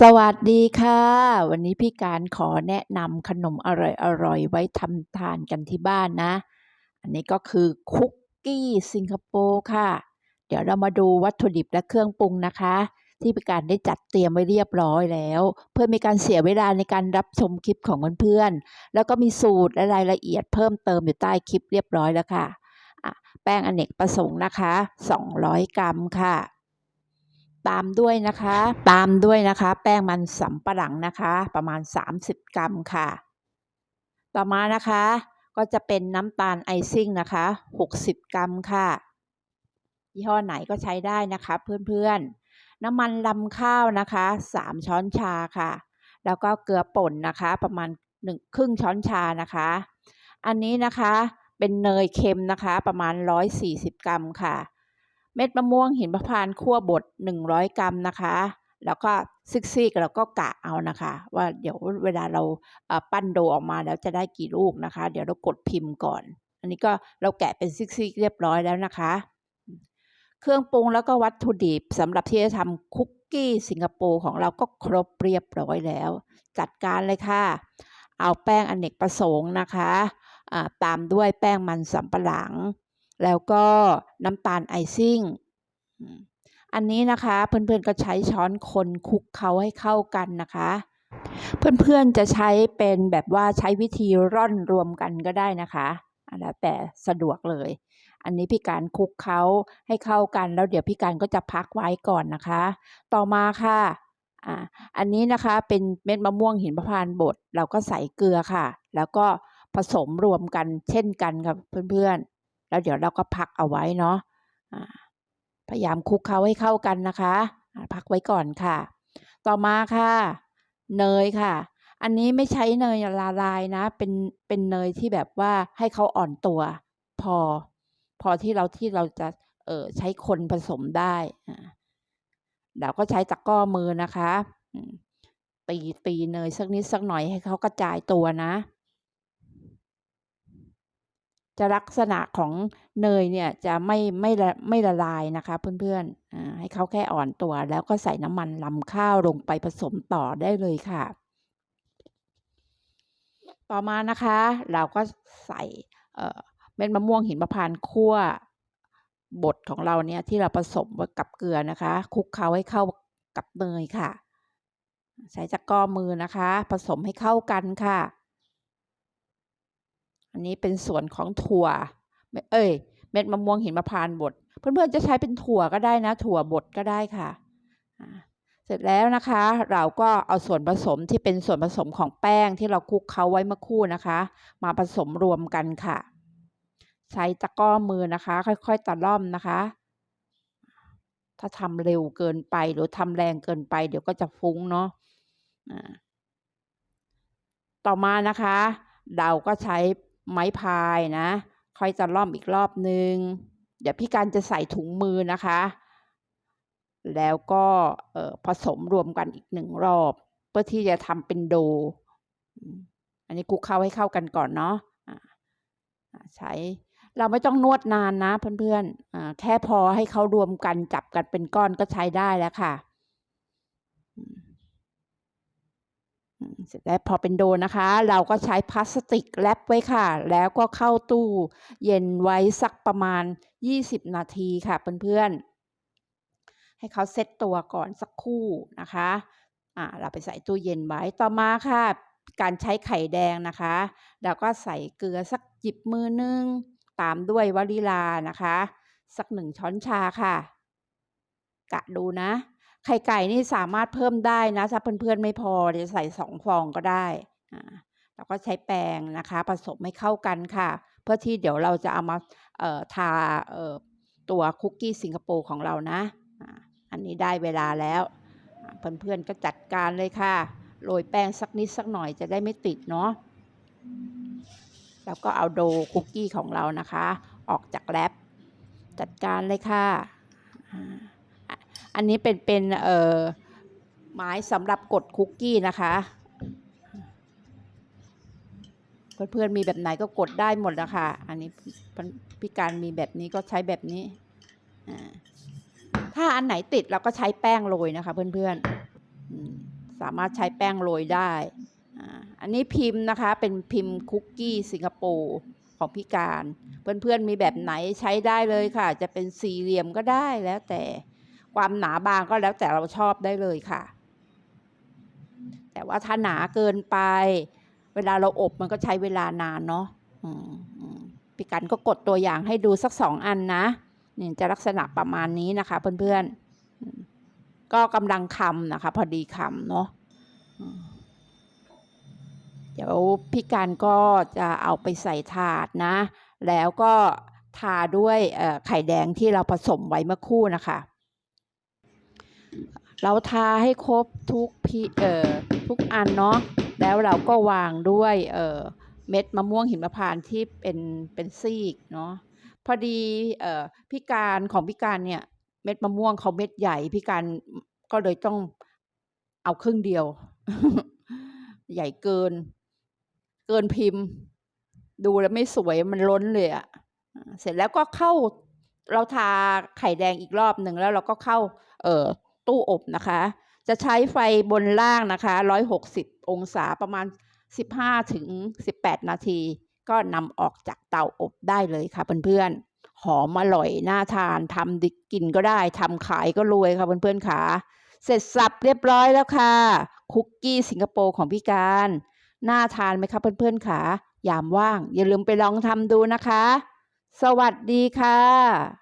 สวัสดีค่ะ วันนี้พี่การขอแนะนำขนมอร่อยๆ ไว้ทำทานกันที่บ้านนะ อันนี้ก็คือคุกกี้สิงคโปร์ค่ะ เดี๋ยวเรามาดูวัตถุดิบและเครื่องปรุงนะคะ ที่พี่การได้จัดเตรียมไว้เรียบร้อยแล้ว เพื่อไมีการเสียเวลาในการรับชมคลิปของเพื่อนๆแล้วก็มีสูตรและรายละเอียดเพิ่มเติมอยู่ใต้คลิปเรียบร้อยแล้วค่ะแป้งอเนกประสงค์นะคะ 200 กรัมค่ะ ตามด้วยนะคะ ตามด้วยนะคะ แป้งมันสำปะหลังนะคะ ประมาณ 30 กรัมค่ะ ต่อมานะคะก็จะเป็นน้ำตาลไอซิ่งนะคะ 60 กรัมค่ะ ยี่ห้อไหนก็ใช้ได้นะคะเพื่อนๆ น้ำมันลำข้าวนะคะ 3 ช้อนชาค่ะ แล้วก็เกลือป่นนะคะ ประมาณ1ครึ่งช้อนชานะคะ อันนี้นะคะเป็นเนยเค็มนะคะ ประมาณ 140 กรัมค่ะ เม็ดมะม่วงหินพะพานคั่วบด100 กรัมนะคะ แล้วก็ซิกๆแล้วก็กะเอานะคะ ว่าเดี๋ยวเวลาเราปั้นโดออกมาแล้วจะได้กี่ลูกนะคะ เดี๋ยวเรากดพิมพ์ก่อน อันนี้ก็เราแกะเป็นซิกๆเรียบร้อยแล้วนะคะ เครื่องปรุงแล้วก็วัตถุดิบสำหรับที่จะทำคุกกี้สิงคโปร์ของเราก็ครบเรียบร้อยแล้ว จัดการเลยค่ะ เอาแป้งอเนกประสงค์นะคะตามด้วยแป้งมันสำปะหลัง แล้วก็น้ำตาลไอซิ่ง อันนี้นะคะเพื่อนๆก็ใช้ช้อนคนคลุกเขาให้เข้ากันนะคะ เพื่อนๆจะใช้เป็นแบบว่าใช้วิธีร่อนรวมกันก็ได้นะคะแล้วแต่สะดวกเลย อันนี้พี่การคลุกเขาให้เข้ากัน แล้วเดี๋ยวพี่การก็จะพักไว้ก่อนนะคะ ต่อมาค่ะอ่าอันนี้นะคะเป็นเม็ดมะม่วงหินพะพานบดเราก็ใส่เกลือค่ะ แล้วก็ผสมรวมกันเช่นกันครับเพื่อนๆ แล้วเดี๋ยวเราก็พักเอาไว้เนาะพยายามคลุกเคล้าให้เข้ากันนะคะ พักไว้ก่อนค่ะ ต่อมาค่ะ เนยค่ะ อันนี้ไม่ใช้เนยละลายนะ เป็นเป็นเนยที่แบบว่าให้เขาอ่อนตัว พอ พอที่เราที่เราจะเออใช้คนผสมได้เราก็ใช้ตะก้อมือนะคะตีตีเนยสักนิดสักหน่อยให้เขากระจายตัวนะ จะลักษณะของเนยเนี่ยจะไม่ไม่ละไม่ละลายนะคะเพื่อนๆให้เขาแค่อ่อนตัว แล้วก็ใส่น้ำมันลำข้าวลงไปผสมต่อได้เลยค่ะ ต่อมานะคะ เราก็ใส่เม็ดมะม่วงหินมะพานคั่วบดของเราเนี่ยที่เราผสมกับเกลือนะคะคลุกเคล้าให้เข้ากับเนยค่ะ ใช้จักก้อมือนะคะ ผสมให้เข้ากันค่ะ อันนี้เป็นส่วนของถั่ว เอ้ย เม็ดมะม่วงหินมะพานบด เพื่อนๆจะใช้เป็นถั่วก็ได้นะ ถั่วบดก็ได้ค่ะ เสร็จแล้วนะคะ เราก็เอาส่วนผสมที่เป็นส่วนผสมของแป้งที่เราคลุกเคล้าไว้เมื่อคู่นะคะ มาผสมรวมกันค่ะ ใช้ตะก้อมือนะคะ ค่อยๆตะล่อมนะคะ ถ้าทำเร็วเกินไปหรือทำแรงเกินไป เดี๋ยวก็จะฟุ้งเนาะต่อมานะคะ เราก็ใช้ ไม้พายนะค่อยจะล่อมอีกรอบนึง เดี๋ยวพี่การจะใส่ถุงมือนะคะ แล้วก็ผสมรวมกันอีกหนึ่งรอบ เพื่อที่จะทำเป็นโด อันนี้คลุกเข้าให้เข้ากันก่อนเนาะใช้เราไม่ต้องนวดนานนะเพื่อนๆแค่พอให้เขารวมกันจับกันเป็นก้อนก็ใช้ได้แล้วค่ะเสร็จ แล้วพอเป็นโดนะคะ เราก็ใช้พลาสติกแรปไว้ค่ะ แล้วก็เข้าตู้เย็นไว้สักประมาณ 20 นาทีค่ะเพื่อนๆ ให้เขาเซ็ตตัวก่อนสักคู่นะคะอ่าเราไปใส่ตู้เย็นไว้ต่อมาค่ะ การใช้ไข่แดงนะคะเราก็ใส่เกลือสักจิบมือนึง ตามด้วยวานิลานะคะ สักหนึ่งช้อนชาค่ะ กะดูนะ ไข่ไก่นี่สามารถเพิ่มได้นะ ถ้าเพื่อนๆไม่พอจะใส่สองฟองก็ได้เราก็ใช้แป้งนะคะ ผสมให้เข้ากันค่ะ เพื่อที่เดี๋ยวเราจะเอามาทาตัวคุกกี้สิงคโปร์ของเรานะ อันนี้ได้เวลาแล้วเพื่อนๆก็จัดการเลยค่ะโรยแป้งสักนิดสักหน่อยจะได้ไม่ติดเนาะแล้วก็เอาโดคุกกี้ของเรานะคะ ออกจากแรปจัดการเลยค่ะ อันนี้เป็นเป็นเอ่อไม้สำหรับกดคุกกี้นะคะ เพื่อนๆมีแบบไหนก็กดได้หมดแล้วค่ะ อันนี้พี่การมีแบบนี้ก็ใช้แบบนี้ ถ้าอันไหนติดเราก็ใช้แป้งโรยนะคะเพื่อนๆ สามารถใช้แป้งโรยได้อันนี้พิมพ์นะคะเป็นพิมพ์คุกกี้สิงคโปร์ของพี่การ เพื่อนๆมีแบบไหนใช้ได้เลยค่ะ จะเป็นสี่เหลี่ยมก็ได้แล้วแต่ ความหนาบางก็แล้วแต่เราชอบได้เลยค่ะ แต่ว่าถ้าหนาเกินไป เวลาเราอบมันก็ใช้เวลานานเนาะพี่กันก็กดตัวอย่างให้ดูสักสองอันนะนี่จะลักษณะประมาณนี้นะคะเพื่อนๆ ก็กำลังคำนะคะ พอดีคำเนาะเดี๋ยวพี่การก็จะเอาไปใส่ถาดนะ แล้วก็ทาด้วยไข่แดงที่เราผสมไว้เมื่อคู่นะคะ เราทาให้ครบทุกพีเอ่อทุกอันเนาะแล้วเราก็วางด้วยเอ่อเม็ดมะม่วงหิมพานต์ที่เป็นเป็นซีกเนาะพอดีเอ่อพิการของพิการเนี่ยเม็ดมะม่วงเขาเม็ดใหญ่พิการก็เลยต้องเอาครึ่งเดียว ใหญ่เกิน เกินพิมพ์ ดูแล้วไม่สวยมันล้นเลยอะอ่าเสร็จแล้วก็เข้าเราทาไข่แดงอีกรอบหนึ่งแล้วเราก็เข้า เอ่อ ตู้อบนะคะ จะใช้ไฟบนล่างนะคะ 160 องศาประมาณ 15 ถึง 18 นาที ก็นำออกจากเตาอบได้เลยค่ะเพื่อนๆ หอมอร่อยน่าทานทำดิกินก็ได้ทำขายก็รวยค่ะเพื่อนๆค่ะ เสร็จสับเรียบร้อยแล้วค่ะ คุกกี้สิงคโปร์ของพี่การ น่าทานไหมคะเพื่อนๆค่ะยามว่าง อย่าลืมไปลองทำดูนะคะ สวัสดีค่ะ